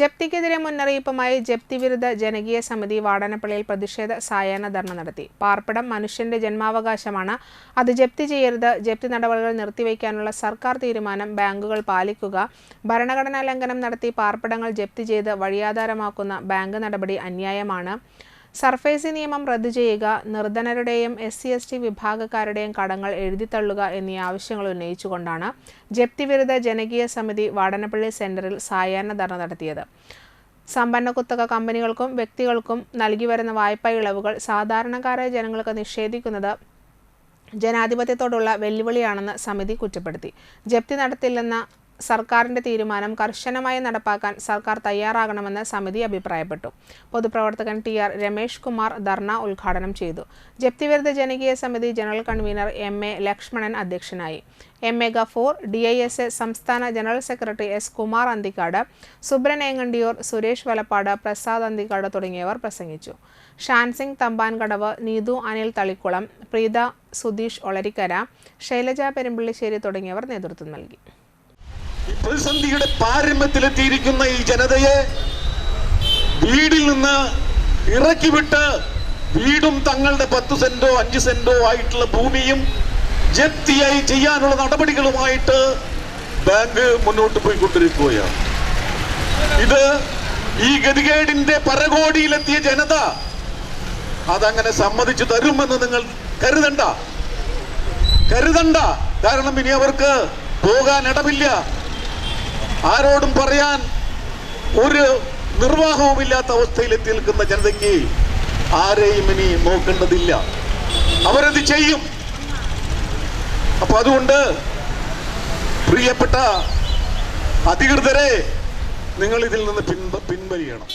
ജപ്തിക്കെതിരെ മുന്നറിയിപ്പുമായി ജപ്തി വിരുദ്ധ ജനകീയ സമിതി വാടനപ്പള്ളിയിൽ പ്രതിഷേധ സായാഹ്ന ധർണ നടത്തി. പാർപ്പിടം മനുഷ്യന്റെ ജന്മാവകാശമാണ്. അത് ജപ്തി ചെയ്യരുത്. ജപ്തി നടപടികൾ നിർത്തിവെക്കാനുള്ള സർക്കാർ തീരുമാനം ബാങ്കുകൾ പാലിക്കുക. ഭരണഘടനാ ലംഘനം നടത്തി പാർപ്പിടങ്ങൾ ജപ്തി ചെയ്ത് വഴിയാധാരമാക്കുന്ന ബാങ്ക് നടപടി അന്യായമാണ്. സർഫേസി നിയമം റദ്ദു ചെയ്യുക നിർധനരുടെയും എസ് സി എസ് ടി വിഭാഗക്കാരുടെയും കടങ്ങൾ എഴുതിത്തള്ളുക എന്നീ ആവശ്യങ്ങൾ ഉന്നയിച്ചുകൊണ്ടാണ് ജപ്തി വിരുദ്ധ ജനകീയ സമിതി വാടനപ്പള്ളി സെന്ററിൽ സായാഹ്ന ധർണ നടത്തിയത്. സമ്പന്ന കുത്തക കമ്പനികൾക്കും വ്യക്തികൾക്കും നൽകി വരുന്ന വായ്പാ ഇളവുകൾ സാധാരണക്കാരായ ജനങ്ങൾക്ക് നിഷേധിക്കുന്നത് ജനാധിപത്യത്തോടുള്ള വെല്ലുവിളിയാണെന്ന് സമിതി കുറ്റപ്പെടുത്തി. ജപ്തി നടത്തില്ലെന്ന സർക്കാരിന്റെ തീരുമാനം കർശനമായി നടപ്പാക്കാൻ സർക്കാർ തയ്യാറാകണമെന്ന് സമിതി അഭിപ്രായപ്പെട്ടു. പൊതുപ്രവർത്തകൻ ടി ആർ രമേഷ് കുമാർ ധർണ ഉദ്ഘാടനം ചെയ്തു. ജപ്തി വിരുദ്ധ ജനകീയ സമിതി general convener M A Lakshmanan അധ്യക്ഷനായി. M A Gafoor D I S A സംസ്ഥാന general secretary S Kumar Anthikkad Subran Engandiyoor Suresh Valappad Prasad Anthikkad തുടങ്ങിയവർ പ്രസംഗിച്ചു. ഷാൻസിംഗ് തമ്പാൻകടവ് നീതു അനിൽ തളിക്കുളം പ്രീത സുധീഷ് ഒളരിക്കര ശൈലജ പെരുമ്പിള്ളിശ്ശേരി തുടങ്ങിയവർ നേതൃത്വം നൽകി. പ്രതിസന്ധിയുടെ പാരമ്യത്തിലെത്തിയിരിക്കുന്ന ഈ ജനതയെ വീടിൽ നിന്ന് ഇറക്കിവിട്ട് വീടും തങ്ങളുടെ പത്ത് സെന്റോ അഞ്ച് സെന്റോ ആയിട്ടുള്ള ഭൂമിയും ജപ്തിയായി ചെയ്യാനുള്ള നടപടികളുമായിട്ട് ബാങ്ക് മുന്നോട്ട് പോയിക്കൊണ്ടിരിക്കുകയാണ്. ഇത് ഈ ഗതികേടിന്റെ പരകോടിയിലെത്തിയ ജനത അതങ്ങനെ സമ്മതിച്ചു തരുമെന്ന് നിങ്ങൾ കരുതണ്ട. കരുതണ്ട. കാരണം ഇനി അവർക്ക് പോകാൻ ഇടമില്ല. ആരോടും പറയാൻ ഒരു നിർവാഹവുമില്ലാത്ത അവസ്ഥയിൽ എത്തി നിൽക്കുന്ന ജനതയ്ക്ക് ആരെയും ഇനി നോക്കേണ്ടതില്ല. അവരത് ചെയ്യും. അപ്പൊ അതുകൊണ്ട് പ്രിയപ്പെട്ട അധികൃതരെ നിങ്ങൾ ഇതിൽ നിന്ന് പിൻ പിൻവലിയണം.